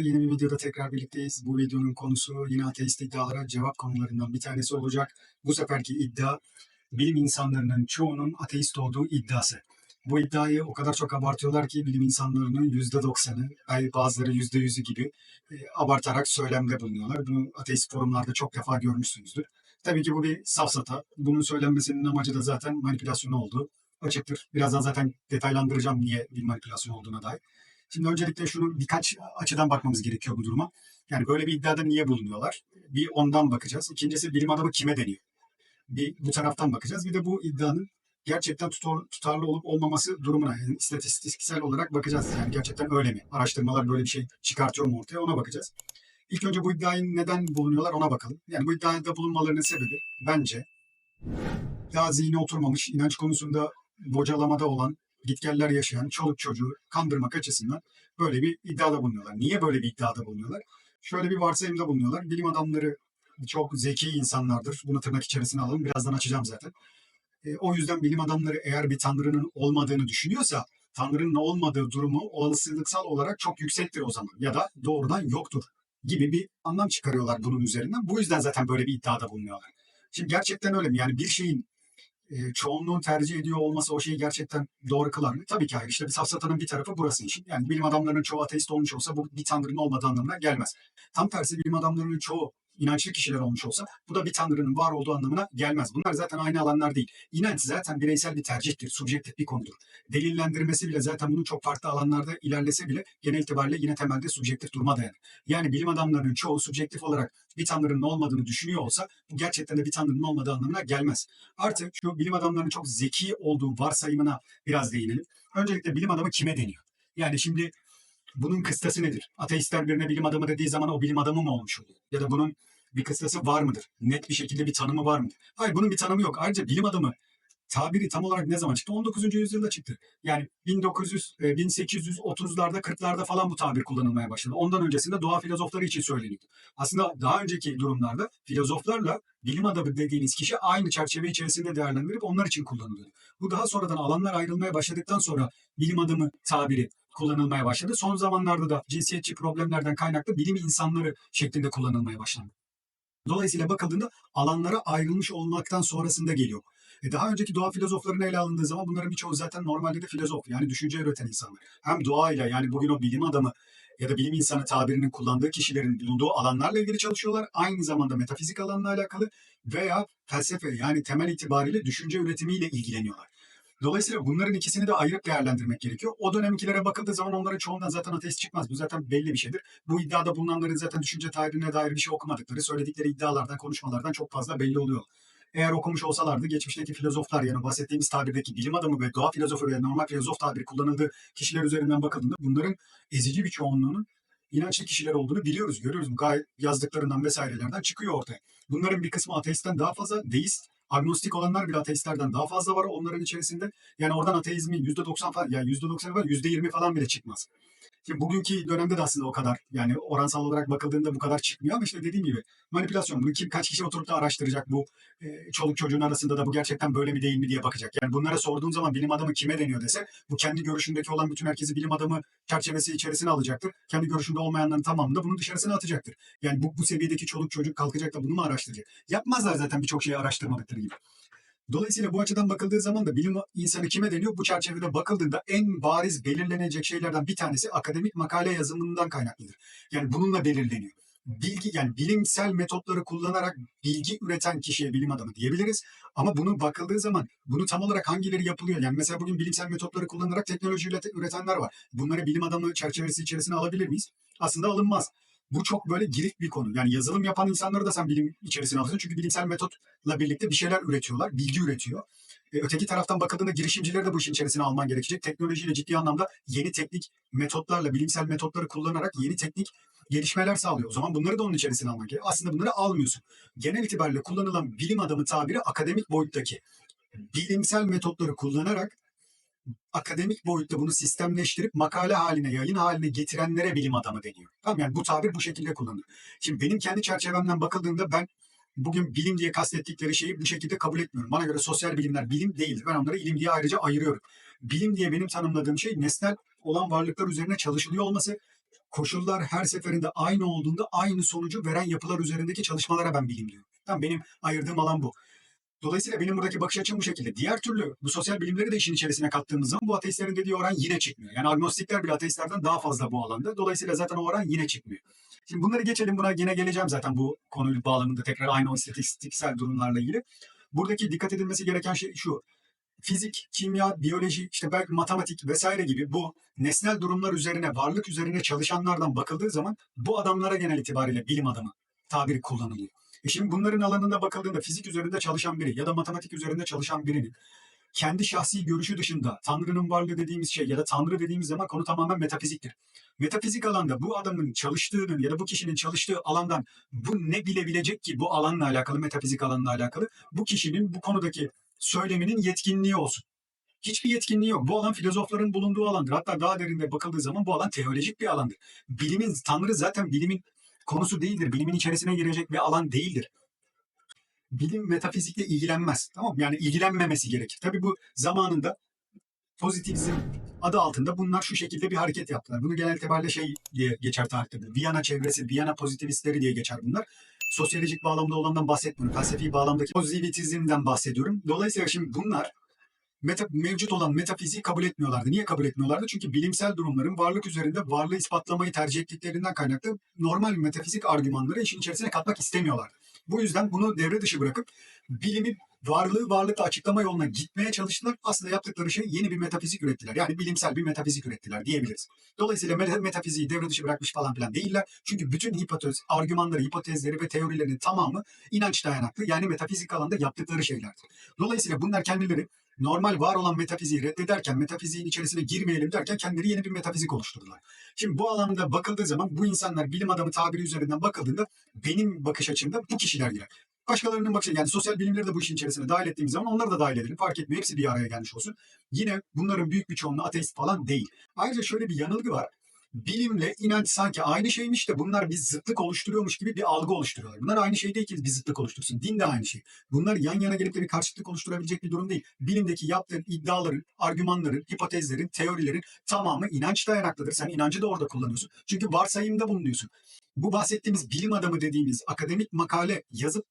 Merhabalar, yeni bir videoda tekrar birlikteyiz. Bu videonun konusu yine ateist iddialara cevap konularından bir tanesi olacak. Bu seferki iddia bilim insanlarının çoğunun ateist olduğu iddiası. Bu iddiayı o kadar çok abartıyorlar ki bilim insanlarının %90'ı, ay bazıları %100'ü gibi e, abartarak söylemde bulunuyorlar. Bunu ateist forumlarda çok defa görmüşsünüzdür. Tabii ki bu bir safsata. Bunun söylenmesinin amacı da zaten manipülasyon olduğu açıktır. Birazdan zaten detaylandıracağım niye bir manipülasyon olduğuna dair. Şimdi öncelikle şunu birkaç açıdan bakmamız gerekiyor bu duruma. Yani böyle bir iddiada niye bulunuyorlar? Bir ondan bakacağız. İkincisi bilim adamı kime deniyor? Bir bu taraftan bakacağız. Bir de bu iddianın gerçekten tutar, tutarlı olup olmaması durumuna yani istatistiksel olarak bakacağız. Yani gerçekten öyle mi? Araştırmalar böyle bir şey çıkartıyor mu ortaya ona bakacağız. İlk önce bu iddiayı neden bulunuyorlar ona bakalım. Yani bu iddiada bulunmalarının sebebi bence daha zihni oturmamış, inanç konusunda bocalamada olan, gitgeller yaşayan çoluk çocuğu kandırmak açısından böyle bir iddiada bulunuyorlar. Niye böyle bir iddiada bulunuyorlar? Şöyle bir varsayımda bulunuyorlar. Bilim adamları çok zeki insanlardır. Bunu tırnak içerisine alalım. Birazdan açacağım zaten. E, o yüzden bilim adamları eğer bir tanrının olmadığını düşünüyorsa tanrının olmadığı durumu olasılıksal olarak çok yüksektir o zaman ya da doğrudan yoktur gibi bir anlam çıkarıyorlar bunun üzerinden. Bu yüzden zaten böyle bir iddiada bulunuyorlar. Şimdi gerçekten öyle mi? Yani bir şeyin e, çoğunluğun tercih ediyor olması o şeyi gerçekten doğru kılar mı? Tabii ki hayır. İşte bir safsatanın bir tarafı burası işin. Yani bilim adamlarının çoğu ateist olmuş olsa bu bir tanrının olmadığı anlamına gelmez. Tam tersi bilim adamlarının çoğu inançlı kişiler olmuş olsa bu da bir tanrının var olduğu anlamına gelmez. Bunlar zaten aynı alanlar değil. İnanç zaten bireysel bir tercihtir, subjektif bir konudur. Delillendirmesi bile zaten bunun çok farklı alanlarda ilerlese bile genel itibariyle yine temelde subjektif duruma dayanır. Yani bilim adamlarının çoğu subjektif olarak bir tanrının olmadığını düşünüyor olsa bu gerçekten de bir tanrının olmadığı anlamına gelmez. Artık şu bilim adamlarının çok zeki olduğu varsayımına biraz değinelim. Öncelikle bilim adamı kime deniyor? Yani şimdi bunun kıstası nedir? Ateistler birine bilim adamı dediği zaman o bilim adamı mı olmuş oluyor? Ya da bunun bir kıstası var mıdır? Net bir şekilde bir tanımı var mıdır? Hayır bunun bir tanımı yok. Ayrıca bilim adamı tabiri tam olarak ne zaman çıktı? 19. yüzyılda çıktı. Yani 1900, 1830'larda 40'larda falan bu tabir kullanılmaya başladı. Ondan öncesinde doğa filozofları için söyleniyordu. Aslında daha önceki durumlarda filozoflarla bilim adamı dediğiniz kişi aynı çerçeve içerisinde değerlendirip onlar için kullanılıyordu. Bu daha sonradan alanlar ayrılmaya başladıktan sonra bilim adamı tabiri kullanılmaya başladı. Son zamanlarda da cinsiyetçi problemlerden kaynaklı bilim insanları şeklinde kullanılmaya başlandı. Dolayısıyla bakıldığında alanlara ayrılmış olmaktan sonrasında geliyor. E daha önceki doğa filozoflarına ele alındığı zaman bunların birçoğu zaten normalde de filozof yani düşünce üreten insanlar. Hem doğayla yani bugün o bilim adamı ya da bilim insanı tabirinin kullandığı kişilerin bulunduğu alanlarla ilgili çalışıyorlar. Aynı zamanda metafizik alanla alakalı veya felsefe yani temel itibariyle düşünce üretimiyle ilgileniyorlar. Dolayısıyla bunların ikisini de ayırıp değerlendirmek gerekiyor. O dönemkilere bakıldığı zaman onların çoğundan zaten ateist çıkmaz. Bu zaten belli bir şeydir. Bu iddiada bulunanların zaten düşünce tarihine dair bir şey okumadıkları, söyledikleri iddialardan, konuşmalardan çok fazla belli oluyor. Eğer okumuş olsalardı geçmişteki filozoflar yani bahsettiğimiz tabirdeki bilim adamı ve doğa filozofu ve normal filozof tabiri kullanıldığı kişiler üzerinden bakıldığında bunların ezici bir çoğunluğunun inançlı kişiler olduğunu biliyoruz, görüyoruz. Gayet yazdıklarından vesairelerden çıkıyor ortaya. Bunların bir kısmı ateistten daha fazla, deist, agnostik olanlar bile ateistlerden daha fazla var onların içerisinde. Yani oradan ateizmin %90 falan, yani %90 var, %20 falan bile çıkmaz. Şimdi bugünkü dönemde de aslında o kadar yani oransal olarak bakıldığında bu kadar çıkmıyor ama işte dediğim gibi manipülasyon. Bunu kim kaç kişi oturup da araştıracak bu e, çoluk çocuğun arasında da bu gerçekten böyle mi değil mi diye bakacak. Yani bunlara sorduğun zaman bilim adamı kime deniyor dese bu kendi görüşündeki olan bütün herkesi bilim adamı çerçevesi içerisine alacaktır. Kendi görüşünde olmayanların tamamını da bunun dışarısına atacaktır. Yani bu, bu seviyedeki çoluk çocuk kalkacak da bunu mu araştıracak? Yapmazlar zaten birçok şeyi araştırmadıkları gibi. Dolayısıyla bu açıdan bakıldığı zaman da bilim insanı kime deniyor? Bu çerçevede bakıldığında en bariz belirlenecek şeylerden bir tanesi akademik makale yazımından kaynaklıdır. Yani bununla belirleniyor. Bilgi yani bilimsel metotları kullanarak bilgi üreten kişiye bilim adamı diyebiliriz. Ama bunu bakıldığı zaman bunu tam olarak hangileri yapılıyor? Yani mesela bugün bilimsel metotları kullanarak teknoloji üretenler var. Bunları bilim adamı çerçevesi içerisine alabilir miyiz? Aslında alınmaz bu çok böyle girik bir konu. Yani yazılım yapan insanları da sen bilim içerisine alıyorsun. Çünkü bilimsel metotla birlikte bir şeyler üretiyorlar. Bilgi üretiyor. E, öteki taraftan bakıldığında girişimcileri de bu işin içerisine alman gerekecek. Teknolojiyle ciddi anlamda yeni teknik metotlarla, bilimsel metotları kullanarak yeni teknik gelişmeler sağlıyor. O zaman bunları da onun içerisine alman gerekiyor. Aslında bunları almıyorsun. Genel itibariyle kullanılan bilim adamı tabiri akademik boyuttaki bilimsel metotları kullanarak akademik boyutta bunu sistemleştirip makale haline, yayın haline getirenlere bilim adamı deniyor. Tamam yani bu tabir bu şekilde kullanılır. Şimdi benim kendi çerçevemden bakıldığında ben bugün bilim diye kastettikleri şeyi bu şekilde kabul etmiyorum. Bana göre sosyal bilimler bilim değildir. Ben onları ilim diye ayrıca ayırıyorum. Bilim diye benim tanımladığım şey nesnel olan varlıklar üzerine çalışılıyor olması, koşullar her seferinde aynı olduğunda aynı sonucu veren yapılar üzerindeki çalışmalara ben bilim diyorum. Tamam benim ayırdığım alan bu. Dolayısıyla benim buradaki bakış açım bu şekilde. Diğer türlü bu sosyal bilimleri de işin içerisine kattığımız zaman bu ateistlerin dediği oran yine çıkmıyor. Yani agnostikler bile ateistlerden daha fazla bu alanda. Dolayısıyla zaten o oran yine çıkmıyor. Şimdi bunları geçelim buna yine geleceğim zaten bu konuyla bağlamında tekrar aynı o istatistiksel durumlarla ilgili. Buradaki dikkat edilmesi gereken şey şu. Fizik, kimya, biyoloji, işte belki matematik vesaire gibi bu nesnel durumlar üzerine, varlık üzerine çalışanlardan bakıldığı zaman bu adamlara genel itibariyle bilim adamı tabiri kullanılıyor. E şimdi bunların alanında bakıldığında fizik üzerinde çalışan biri ya da matematik üzerinde çalışan birinin kendi şahsi görüşü dışında Tanrı'nın varlığı dediğimiz şey ya da Tanrı dediğimiz zaman konu tamamen metafiziktir. Metafizik alanda bu adamın çalıştığının ya da bu kişinin çalıştığı alandan bu ne bilebilecek ki bu alanla alakalı, metafizik alanla alakalı bu kişinin bu konudaki söyleminin yetkinliği olsun. Hiçbir yetkinliği yok. Bu alan filozofların bulunduğu alandır. Hatta daha derinde bakıldığı zaman bu alan teolojik bir alandır. Bilimin, Tanrı zaten bilimin konusu değildir. Bilimin içerisine girecek bir alan değildir. Bilim metafizikle ilgilenmez. Tamam mı? Yani ilgilenmemesi gerekir. Tabii bu zamanında pozitivizm adı altında bunlar şu şekilde bir hareket yaptılar. Bunu genel itibariyle şey diye geçer tarihte. Viyana çevresi, Viyana pozitivistleri diye geçer bunlar. Sosyolojik bağlamda olandan bahsetmiyorum. Felsefi bağlamdaki pozitivizmden bahsediyorum. Dolayısıyla şimdi bunlar meta, mevcut olan metafiziği kabul etmiyorlardı. Niye kabul etmiyorlardı? Çünkü bilimsel durumların varlık üzerinde varlığı ispatlamayı tercih ettiklerinden kaynaklı normal metafizik argümanları işin içerisine katmak istemiyorlardı. Bu yüzden bunu devre dışı bırakıp bilimi varlığı varlıkla açıklama yoluna gitmeye çalıştılar. Aslında yaptıkları şey yeni bir metafizik ürettiler. Yani bilimsel bir metafizik ürettiler diyebiliriz. Dolayısıyla meta- metafiziği devre dışı bırakmış falan filan değiller. Çünkü bütün hipotez, argümanları, hipotezleri ve teorilerinin tamamı inanç dayanaklı. Yani metafizik alanda yaptıkları şeylerdir. Dolayısıyla bunlar kendileri normal var olan metafiziği reddederken, metafiziğin içerisine girmeyelim derken kendileri yeni bir metafizik oluşturdular. Şimdi bu alanda bakıldığı zaman bu insanlar bilim adamı tabiri üzerinden bakıldığında benim bakış açımda bu kişiler girer. Başkalarının bakışı yani sosyal bilimleri de bu işin içerisine dahil ettiğimiz zaman onları da dahil edelim. Fark etmiyor. Hepsi bir araya gelmiş olsun. Yine bunların büyük bir çoğunluğu ateist falan değil. Ayrıca şöyle bir yanılgı var. Bilimle inanç sanki aynı şeymiş de bunlar bir zıtlık oluşturuyormuş gibi bir algı oluşturuyorlar. Bunlar aynı şey değil ki bir zıtlık oluştursun. Din de aynı şey. Bunlar yan yana gelip de bir karşıtlık oluşturabilecek bir durum değil. Bilimdeki yaptığın iddiaların, argümanların, hipotezlerin, teorilerin tamamı inanç dayanaklıdır. Sen inancı da orada kullanıyorsun. Çünkü varsayımda bulunuyorsun. Bu bahsettiğimiz bilim adamı dediğimiz akademik makale yazıp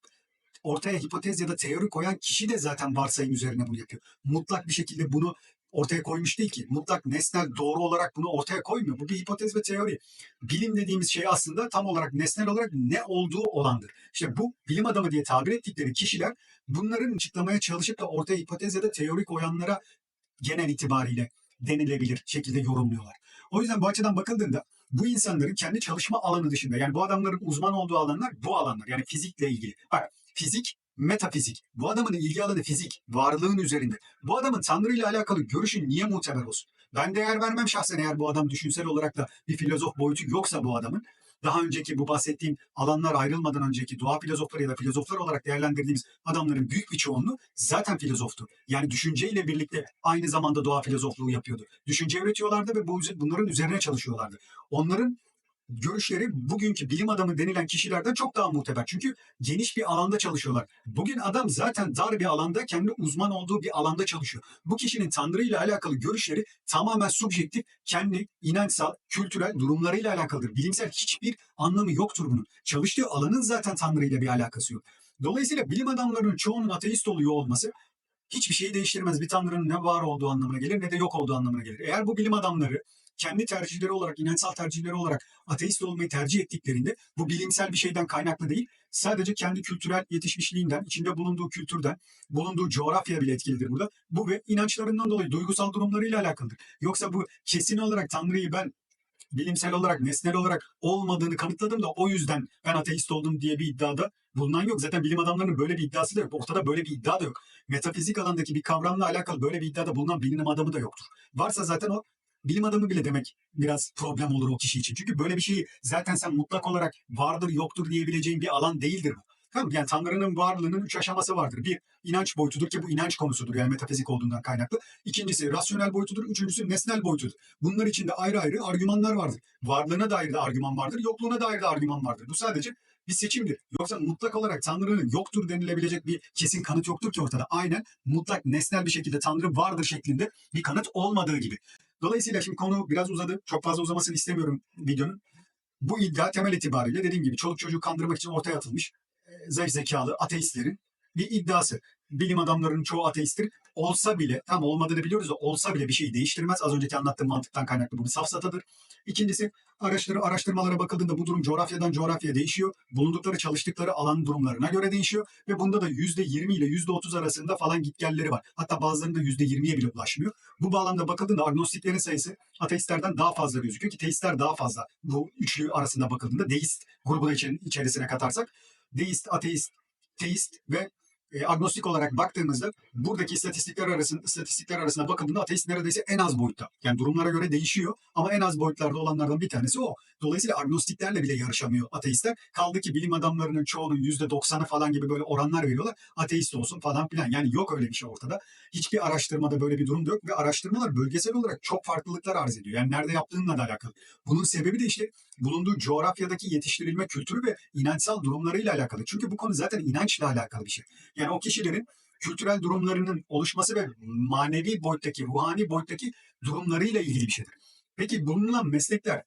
ortaya hipotez ya da teori koyan kişi de zaten varsayım üzerine bunu yapıyor. Mutlak bir şekilde bunu ortaya koymuş değil ki. Mutlak nesnel doğru olarak bunu ortaya koymuyor. Bu bir hipotez ve teori. Bilim dediğimiz şey aslında tam olarak nesnel olarak ne olduğu olandır. İşte bu bilim adamı diye tabir ettikleri kişiler bunların açıklamaya çalışıp da ortaya hipotez ya da teori koyanlara genel itibariyle denilebilir şekilde yorumluyorlar. O yüzden bu açıdan bakıldığında bu insanların kendi çalışma alanı dışında yani bu adamların uzman olduğu alanlar bu alanlar yani fizikle ilgili. Bak fizik metafizik. Bu adamın ilgi alanı fizik, varlığın üzerinde. Bu adamın Tanrı ile alakalı görüşü niye muteber olsun? Ben değer vermem şahsen eğer bu adam düşünsel olarak da bir filozof boyutu yoksa bu adamın. Daha önceki bu bahsettiğim alanlar ayrılmadan önceki doğa filozofları ya da filozoflar olarak değerlendirdiğimiz adamların büyük bir çoğunluğu zaten filozoftu. Yani düşünceyle birlikte aynı zamanda doğa filozofluğu yapıyordu. Düşünce üretiyorlardı ve bu, bunların üzerine çalışıyorlardı. Onların görüşleri bugünkü bilim adamı denilen kişilerden çok daha muteber. Çünkü geniş bir alanda çalışıyorlar. Bugün adam zaten dar bir alanda kendi uzman olduğu bir alanda çalışıyor. Bu kişinin Tanrı ile alakalı görüşleri tamamen subjektif, kendi inançsal, kültürel durumlarıyla alakalıdır. Bilimsel hiçbir anlamı yoktur bunun. Çalıştığı alanın zaten Tanrı ile bir alakası yok. Dolayısıyla bilim adamlarının çoğunun ateist oluyor olması hiçbir şeyi değiştirmez. Bir tanrının ne var olduğu anlamına gelir ne de yok olduğu anlamına gelir. Eğer bu bilim adamları kendi tercihleri olarak, inançsal tercihleri olarak ateist olmayı tercih ettiklerinde bu bilimsel bir şeyden kaynaklı değil. Sadece kendi kültürel yetişmişliğinden, içinde bulunduğu kültürden, bulunduğu coğrafya bile etkilidir burada. Bu ve inançlarından dolayı duygusal durumlarıyla alakalıdır. Yoksa bu kesin olarak Tanrı'yı ben bilimsel olarak, nesnel olarak olmadığını kanıtladım da o yüzden ben ateist oldum diye bir iddiada bulunan yok. Zaten bilim adamlarının böyle bir iddiası da yok. Ortada böyle bir iddia da yok. Metafizik alandaki bir kavramla alakalı böyle bir iddiada bulunan bilim adamı da yoktur. Varsa zaten o bilim adamı bile demek biraz problem olur o kişi için. Çünkü böyle bir şeyi zaten sen mutlak olarak vardır yoktur diyebileceğin bir alan değildir bu. Tamam yani Tanrı'nın varlığının üç aşaması vardır. Bir, inanç boyutudur ki bu inanç konusudur yani metafizik olduğundan kaynaklı. İkincisi rasyonel boyutudur. Üçüncüsü nesnel boyutudur. Bunlar içinde ayrı ayrı argümanlar vardır. Varlığına dair de argüman vardır, yokluğuna dair de argüman vardır. Bu sadece bir seçimdir. Yoksa mutlak olarak Tanrı'nın yoktur denilebilecek bir kesin kanıt yoktur ki ortada. Aynen mutlak nesnel bir şekilde Tanrı vardır şeklinde bir kanıt olmadığı gibi. Dolayısıyla şimdi konu biraz uzadı. Çok fazla uzamasını istemiyorum videonun. Bu iddia temel itibariyle dediğim gibi çoluk çocuğu kandırmak için ortaya atılmış e, zayıf zekalı ateistlerin bir iddiası. Bilim adamlarının çoğu ateisttir. Olsa bile, tam olmadığını biliyoruz da olsa bile bir şeyi değiştirmez. Az önceki anlattığım mantıktan kaynaklı bu bir safsatadır. İkincisi araştırı, araştırmalara bakıldığında bu durum coğrafyadan coğrafyaya değişiyor. Bulundukları, çalıştıkları alan durumlarına göre değişiyor. Ve bunda da %20 ile %30 arasında falan gitgelleri var. Hatta bazılarında %20'ye bile ulaşmıyor. Bu bağlamda bakıldığında agnostiklerin sayısı ateistlerden daha fazla gözüküyor ki teistler daha fazla. Bu üçlü arasında bakıldığında deist grubu da için, içerisine katarsak deist, ateist, teist ve e, agnostik olarak baktığımızda buradaki istatistikler arasında istatistikler arasında bakıldığında ateist neredeyse en az boyutta. Yani durumlara göre değişiyor ama en az boyutlarda olanlardan bir tanesi o. Dolayısıyla agnostiklerle bile yarışamıyor ateistler. Kaldı ki bilim adamlarının çoğunun %90'ı falan gibi böyle oranlar veriyorlar. Ateist olsun falan filan. Yani yok öyle bir şey ortada. Hiçbir araştırmada böyle bir durum yok ve araştırmalar bölgesel olarak çok farklılıklar arz ediyor. Yani nerede yaptığınla da alakalı. Bunun sebebi de işte bulunduğu coğrafyadaki yetiştirilme kültürü ve inançsal durumlarıyla alakalı. Çünkü bu konu zaten inançla alakalı bir şey. Yani o kişilerin kültürel durumlarının oluşması ve manevi boyuttaki, ruhani boyuttaki durumlarıyla ilgili bir şeydir. Peki bulunan meslekler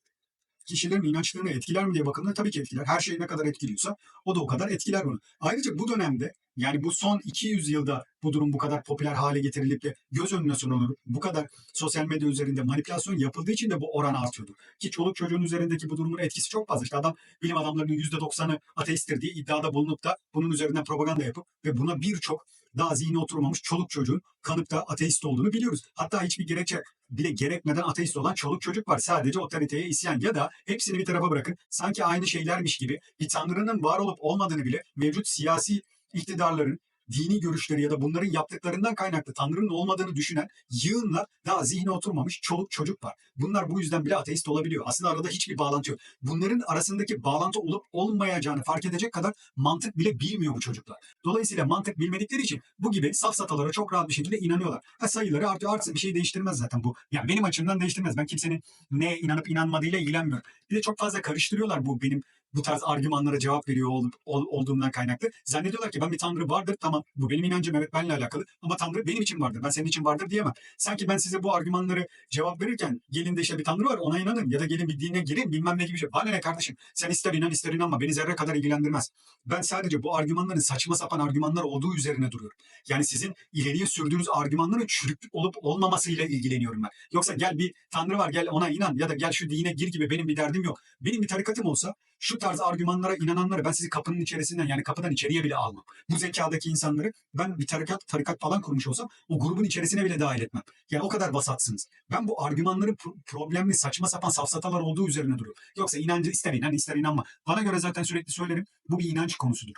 kişilerin inançlarını etkiler mi diye bakıldığında tabii ki etkiler. Her şey ne kadar etkiliyorsa o da o kadar etkiler bunu. Ayrıca bu dönemde yani bu son 200 yılda bu durum bu kadar popüler hale getirilip de göz önüne sunulur. Bu kadar sosyal medya üzerinde manipülasyon yapıldığı için de bu oran artıyordu. Ki çoluk çocuğun üzerindeki bu durumun etkisi çok fazla. İşte adam bilim adamlarının %90'ı ateisttir diye iddiada bulunup da bunun üzerinden propaganda yapıp ve buna birçok daha zihni oturmamış çoluk çocuğun kanıp da ateist olduğunu biliyoruz. Hatta hiçbir gerekçe bile gerekmeden ateist olan çoluk çocuk var. Sadece otoriteye isyan ya da hepsini bir tarafa bırakın. Sanki aynı şeylermiş gibi bir tanrının var olup olmadığını bile mevcut siyasi iktidarların dini görüşleri ya da bunların yaptıklarından kaynaklı Tanrı'nın olmadığını düşünen yığınla daha zihne oturmamış çoluk çocuk var. Bunlar bu yüzden bile ateist olabiliyor. Aslında arada hiçbir bağlantı yok. Bunların arasındaki bağlantı olup olmayacağını fark edecek kadar mantık bile bilmiyor bu çocuklar. Dolayısıyla mantık bilmedikleri için bu gibi safsatalara çok rahat bir şekilde inanıyorlar. Ha, sayıları artıyor artsın bir şey değiştirmez zaten bu. Yani benim açımdan değiştirmez. Ben kimsenin neye inanıp inanmadığıyla ilgilenmiyorum. Bir de çok fazla karıştırıyorlar bu benim bu tarz argümanlara cevap veriyor olup, ol, olduğumdan kaynaklı. Zannediyorlar ki ben bir tanrı vardır tamam bu benim inancım evet benimle alakalı ama tanrı benim için vardır ben senin için vardır diyemem. Sanki ben size bu argümanları cevap verirken gelin de işte bir tanrı var ona inanın ya da gelin bir dine girin bilmem ne gibi bir şey. Bana ne kardeşim sen ister inan ister inanma beni zerre kadar ilgilendirmez. Ben sadece bu argümanların saçma sapan argümanlar olduğu üzerine duruyorum. Yani sizin ileriye sürdüğünüz argümanların çürüklük olup olmamasıyla ilgileniyorum ben. Yoksa gel bir tanrı var gel ona inan ya da gel şu dine gir gibi benim bir derdim yok. Benim bir tarikatım olsa şu tarz argümanlara inananları ben sizi kapının içerisinden yani kapıdan içeriye bile almam. Bu zekadaki insanları ben bir tarikat, tarikat falan kurmuş olsam o grubun içerisine bile dahil etmem. Yani o kadar vasatsınız. Ben bu argümanların pro- problemli saçma sapan safsatalar olduğu üzerine duruyorum. Yoksa inancı ister inan ister inanma. Bana göre zaten sürekli söylerim bu bir inanç konusudur.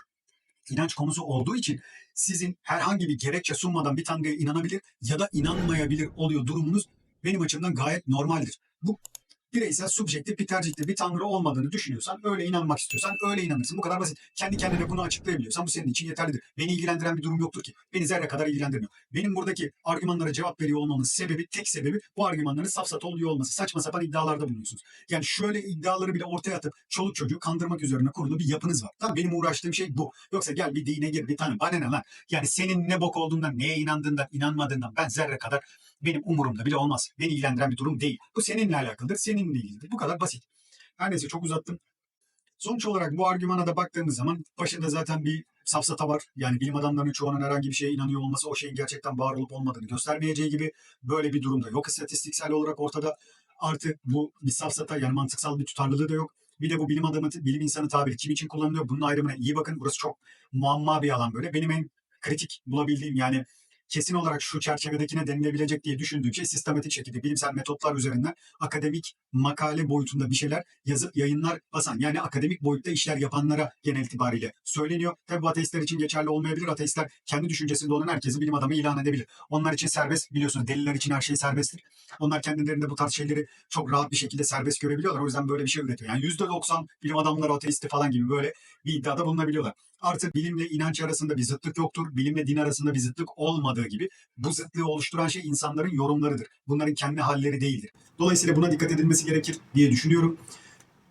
İnanç konusu olduğu için sizin herhangi bir gerekçe sunmadan bir tanrıya inanabilir ya da inanmayabilir oluyor durumunuz benim açımdan gayet normaldir. Bu bireysel, subjektif bir tercihte bir tanrı olmadığını düşünüyorsan, öyle inanmak istiyorsan öyle inanırsın. Bu kadar basit. Kendi kendine bunu açıklayabiliyorsan bu senin için yeterlidir. Beni ilgilendiren bir durum yoktur ki. Beni zerre kadar ilgilendirmiyor. Benim buradaki argümanlara cevap veriyor olmamın sebebi, tek sebebi bu argümanların safsata oluyor olması. Saçma sapan iddialarda bulunuyorsunuz. Yani şöyle iddiaları bile ortaya atıp çoluk çocuğu kandırmak üzerine kurulu bir yapınız var. Tamam benim uğraştığım şey bu. Yoksa gel bir dine gir bir tane bana ne lan. Yani senin ne bok olduğundan, neye inandığından, inanmadığından ben zerre kadar benim umurumda bile olmaz. Beni ilgilendiren bir durum değil. Bu seninle alakalıdır, seninle ilgilidir. Bu kadar basit. Her neyse çok uzattım. Sonuç olarak bu argümana da baktığımız zaman başında zaten bir safsata var. Yani bilim adamlarının çoğunun herhangi bir şeye inanıyor olması o şeyin gerçekten var olup olmadığını göstermeyeceği gibi böyle bir durumda yok. İstatistiksel olarak ortada artı bu bir safsata yani mantıksal bir tutarlılığı da yok. Bir de bu bilim adamı, bilim insanı tabiri kim için kullanılıyor? Bunun ayrımına iyi bakın. Burası çok muamma bir alan böyle. Benim en kritik bulabildiğim yani kesin olarak şu çerçevedekine denilebilecek diye düşündüğüm şey sistematik şekilde bilimsel metotlar üzerinden akademik makale boyutunda bir şeyler yazıp yayınlar basan yani akademik boyutta işler yapanlara genel itibariyle söyleniyor. Tabi bu ateistler için geçerli olmayabilir. Ateistler kendi düşüncesinde olan herkesi bilim adamı ilan edebilir. Onlar için serbest biliyorsunuz deliller için her şey serbesttir. Onlar kendilerinde bu tarz şeyleri çok rahat bir şekilde serbest görebiliyorlar. O yüzden böyle bir şey üretiyor. Yani %90 bilim adamları ateisti falan gibi böyle bir iddiada bulunabiliyorlar. Artık bilimle inanç arasında bir zıtlık yoktur. Bilimle din arasında bir zıtlık olmadığı gibi bu zıtlığı oluşturan şey insanların yorumlarıdır. Bunların kendi halleri değildir. Dolayısıyla buna dikkat edilmesi gerekir diye düşünüyorum.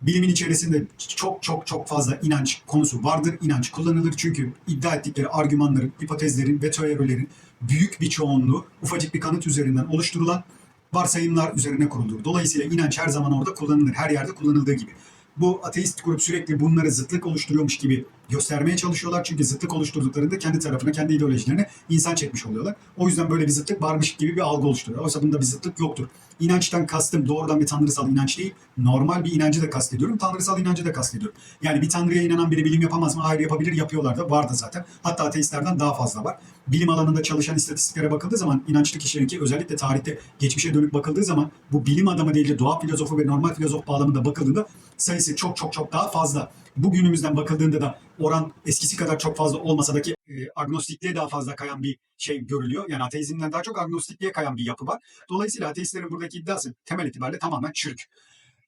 Bilimin içerisinde çok çok çok fazla inanç konusu vardır. İnanç kullanılır çünkü iddia ettikleri argümanların, hipotezlerin ve teorilerin büyük bir çoğunluğu ufacık bir kanıt üzerinden oluşturulan varsayımlar üzerine kurulur. Dolayısıyla inanç her zaman orada kullanılır. Her yerde kullanıldığı gibi. Bu ateist grup sürekli bunları zıtlık oluşturuyormuş gibi göstermeye çalışıyorlar. Çünkü zıtlık oluşturduklarında kendi tarafına, kendi ideolojilerine insan çekmiş oluyorlar. O yüzden böyle bir zıtlık varmış gibi bir algı oluşturuyor. Oysa bunda bir zıtlık yoktur. İnançtan kastım doğrudan bir tanrısal inanç değil. Normal bir inancı da kastediyorum. Tanrısal inancı da kastediyorum. Yani bir tanrıya inanan biri bilim yapamaz mı? Hayır yapabilir. Yapıyorlar da. Var da zaten. Hatta ateistlerden daha fazla var. Bilim alanında çalışan istatistiklere bakıldığı zaman inançlı kişilerinki özellikle tarihte geçmişe dönük bakıldığı zaman bu bilim adamı değil de doğa filozofu ve normal filozof bağlamında bakıldığında sayısı çok çok çok daha fazla. Bugünümüzden bakıldığında da oran eskisi kadar çok fazla olmasa da ki e, agnostikliğe daha fazla kayan bir şey görülüyor. Yani ateizmden daha çok agnostikliğe kayan bir yapı var. Dolayısıyla ateistlerin buradaki iddiası temel itibariyle tamamen çürük.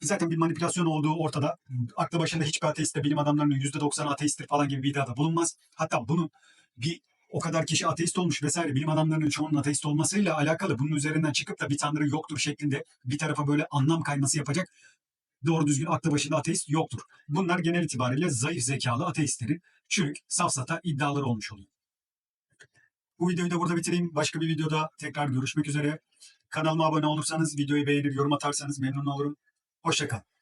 Zaten bir manipülasyon olduğu ortada. Aklı başında hiçbir ateist de bilim adamlarının %90 ateisttir falan gibi bir iddiada bulunmaz. Hatta bunu bir o kadar kişi ateist olmuş vesaire bilim adamlarının çoğunun ateist olmasıyla alakalı bunun üzerinden çıkıp da bir tanrı yoktur şeklinde bir tarafa böyle anlam kayması yapacak doğru düzgün aklı başında ateist yoktur. Bunlar genel itibariyle zayıf zekalı ateistlerin çürük, safsata iddiaları olmuş oluyor. Bu videoyu da burada bitireyim. Başka bir videoda tekrar görüşmek üzere. Kanalıma abone olursanız, videoyu beğenir, yorum atarsanız memnun olurum. Hoşçakalın.